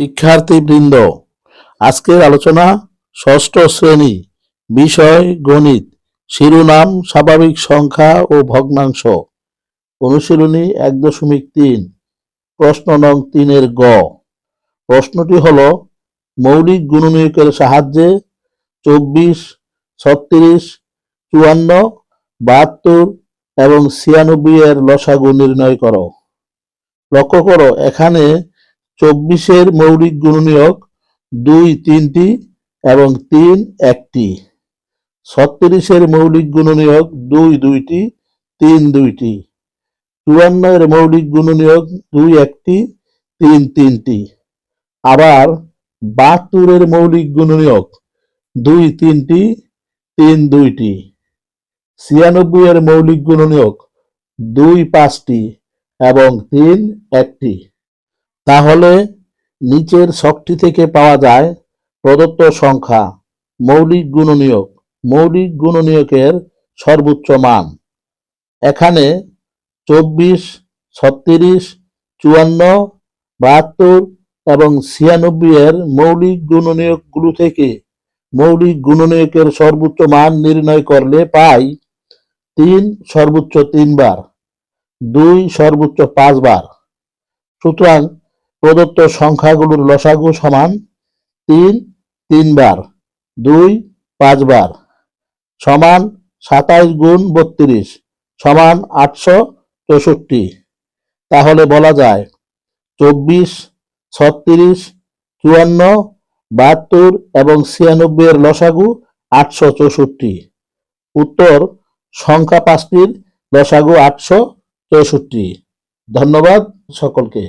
শিক্ষার্থীবৃন্দ, আজকের আলোচনা ষষ্ঠ শ্রেণি, বিষয় গণিত, শিরোনাম, স্বাভাবিক সংখ্যা ও ভগ্নাংশ। অনুশীলনী এক দশমিক তিন, প্রশ্ন নং তিনের গ। প্রশ্নটি হল, মৌলিক গুণনীয়কের সাহায্যে চব্বিশ, ছত্রিশ, চুয়ান্ন, বাহাত্তর এবং ছিয়ানব্বই এর লসাগু নির্ণয় করো। লক্ষ্য করো, এখানে চব্বিশের মৌলিক গুণনীয়ক দুই, তিনটি এবং তিন, একটি। ছত্রিশের মৌলিক গুণনীয়ক দুই, দুইটি, তিন, দুইটি। চুয়ান্নের মৌলিক গুণনীয়ক দুই, একটি, তিন, তিনটি। আবার বাহাত্তরের মৌলিক গুণনীয়ক দুই, তিনটি, তিন, দুইটি। ছিয়ানব্বই এর মৌলিক গুণনীয়ক দুই, পাঁচটি এবং তিন, একটি। তাহলে নিচের ছকটি থেকে পাওয়া যায় প্রদত্ত সংখ্যা মৌলিক গুণনীয়ক। মৌলিক গুণনীয়কের সর্বোচ্চ মান। এখানে চব্বিশ, ছত্রিশ, চুয়ান্ন, বাহাত্তর এবং ছিয়ানব্বই এর মৌলিক গুণনীয়কগুলো থেকে মৌলিক গুণনীয়কের সর্বোচ্চ মান নির্ণয় করলে পাই তিন সর্বোচ্চ তিনবার, দুই সর্বোচ্চ পাঁচবার। সুতরাং প্রদত্ত সংখ্যাগুলোর লসাগু সমান তিন, তিনবার, দুই, পাঁচবার, সমান সাতাইশ গুণ বত্রিশ, সমান আটশো চৌষট্টি। তাহলে বলা যায় চব্বিশ, ছত্রিশ, চুয়ান্ন, বাহাত্তর এবং ছিয়ানব্বই এর লসাগু আটশো চৌষট্টি। উত্তর, সংখ্যা পাঁচটির লসাগু আটশো চৌষট্টি। ধন্যবাদ সকলকে।